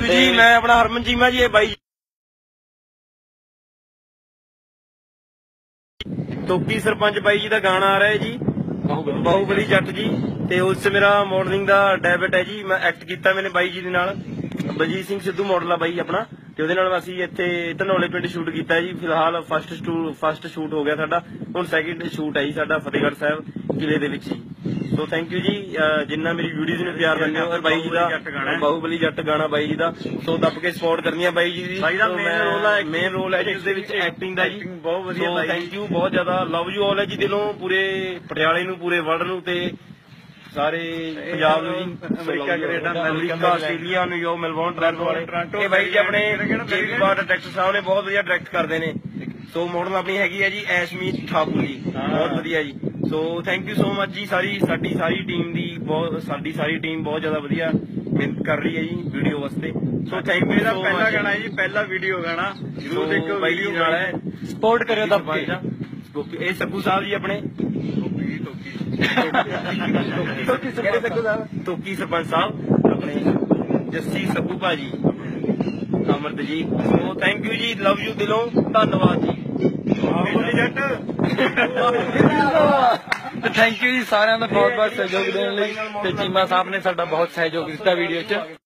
ਜੀ ਮੈਂ ਆਪਣਾ ਹਰਮਨ ਚੀਮਾ ਜੀ ਇਹ ਬਾਈ। ਟੋਪੀ ਸਰਪੰਚ ਬਾਈ ਜੀ ਦਾ ਗਾਣਾ ਆ ਰਿਹਾ ਹੈ ਜੀ। ਬਾਹੂਬਲੀ ਜੱਟ। ਜੀ। ਤੇ ਉਸ 'ਚ ਮੇਰਾ ਮਾਡਲਿੰਗ ਦਾ ਡੈਬਿਟ ਹੈ ਜੀ। ਮੈਂ ਐਕਟ ਕੀਤਾ ਮੈਨੇ ਬਾਈ ਜੀ ਦੇ ਨਾਲ। ਬਲਜੀਤ ਸਿੰਘ ਸਿੱਧੂ ਮਾਡਲ ਆ ਬਾਈ ਆਪਣਾ। ਤੇ ਉਹਦੇ ਨਾਲ ਅਸੀਂ ਇੱਥੇ ਧਨੌਲੇ ਪਿੰਡ ਸ਼ੂਟ ਕੀਤਾ ਜੀ। ਫਿਲਹਾਲ ਫਸਟ ਸ਼ੂਟ ਫਸਟ ਸ਼ੂਟ ਹੋ ਗਿਆ ਸਾਡਾ। ਹੁਣ ਸੈਕਿੰਡ ਸ਼ੂਟ ਹੈ ਜੀ ਸਾਡਾ ਫਤਿਹਗੜ੍ਹ ਸਾਹਿਬ ਕਿਲੇ ਦੇ ਵਿੱਚ ਜੀ। ਸੋ ਥੈਂਕ ਯੂ ਜੀ। ਜਿੰਨਾ ਮੇਰੀ ਵੀਡੀਓਜ਼ ਨੂੰ ਪਿਆਰ ਦਿੰਦੇ ਹੋ ਔਰ ਬਾਈ ਜੀ ਦਾ ਬਾਹੂਬਲੀ ਜੱਟ ਗਾਣਾ ਬਾਈ ਜੀ ਦਾ। ਸੋ ਦੱਬ ਕੇ ਸਪੋਰਟ ਕਰਨੀ ਆ ਬਾਈ ਜੀ ਦੀ। ਬਾਈ ਦਾ role ਆ acting- ਮੇਨ ਰੋਲ ਹੈ ਜੀ ਉਸ ਦੇ ਵਿੱਚ ਐਕਟਿੰਗ ਦਾ ਜੀ। ਬਹੁਤ ਵਧੀਆ ਬਾਈ। ਥੈਂਕ ਯੂ ਬਹੁਤ ਜ਼ਿਆਦਾ। ਲਵ ਯੂ ਆਲ ਹੈ ਜੀ ਦਿਲੋਂ ਪੂਰੇ ਪਟਿਆਲੇ ਨੂੰ ਪੂਰੇ ਵਰਲਡ ਨੂੰ ਤੇ ਸਾਰੇ ਪੰਜਾਬ ਨੂੰ ਜੀ। America, Canada, America Australia New York Melbourne Toronto ਵਾਲੇ। ਇਹ ਬਾਈ ਜੀ ਆਪਣੇ ਜੇਪੀ ਬਾਰ ਡਾਇਰੈਕਟਰ ਸਾਹਿਬ ਨੇ ਬਹੁਤ ਵਧੀਆ ਡਾਇਰੈਕਟ ਕਰਦੇ ਨੇ। ਸੋ ਮਾਡਲ ਆਪਣੀ ਹੈਗੀ ਹੈ ਜੀ ਐਸ਼ਮੀਤ ਠਾਕੁਰ ਜੀ। ਹਾਂ। ਬਹੁਤ ਵਧੀਆ ਜੀ। So thank you so much ਜੀ ਸਾਰੀ ਸਾਡੀ ਸਾਰੀ ਟੀਮ ਦੀ ਬਹੁਤ ਸਾਡੀ ਸਾਰੀ ਟੀਮ ਬਹੁਤ ਜ਼ਿਆਦਾ ਵਧੀਆ ਮਿਹਨਤ ਕਰ ਰਹੀ ਹੈ ਜੀ ਵੀਡੀਓ ਵਾਸਤੇ। ਸੋ ਥੈਂਕ ਯੂ ਮੇਰਾ ਸੋ ਪਹਿਲਾ ਗਾਣਾ ਹੈ ਜੀ ਪਹਿਲਾ ਵੀਡੀਓ ਗਾਣਾ। ਜਰੂਰ ਦੇਖੋ ਨਾਲ ਹੈ। ਸਪੋਰਟ ਕਰਿਓ ਦੱਬ ਕੇ ਗੋਪੀ ਇਹ ਸੱਗੂ ਸਾਹਿਬ ਜੀ ਆਪਣੇ। ਸੱਗੂ ਸਾਹਿਬ? ਤੋਕੀ ਸਰਪੰਚ ਸਾਹਿਬ ਆਪਣੇ ਜੱਸੀ ਸੱਗੂ ਭਾਜੀ। Amrit ji. So thank you ਜੀ। ਲਵ ਯੂ ਦਿਲੋਂ। ਧੰਨਵਾਦ ਜੀ। ਤੇ ਥੈਂਕ ਯੂ ਜੀ ਸਾਰਿਆਂ ਦਾ ਬਹੁਤ ਬਹੁਤ ਸਹਿਯੋਗ ਦੇਣ ਲਈ ਤੇ ਚੀਮਾ ਸਾਹਿਬ ਨੇ ਸਾਡਾ ਬਹੁਤ ਸਹਿਯੋਗ ਦਿੱਤਾ ਵੀਡੀਓ 'ਚ।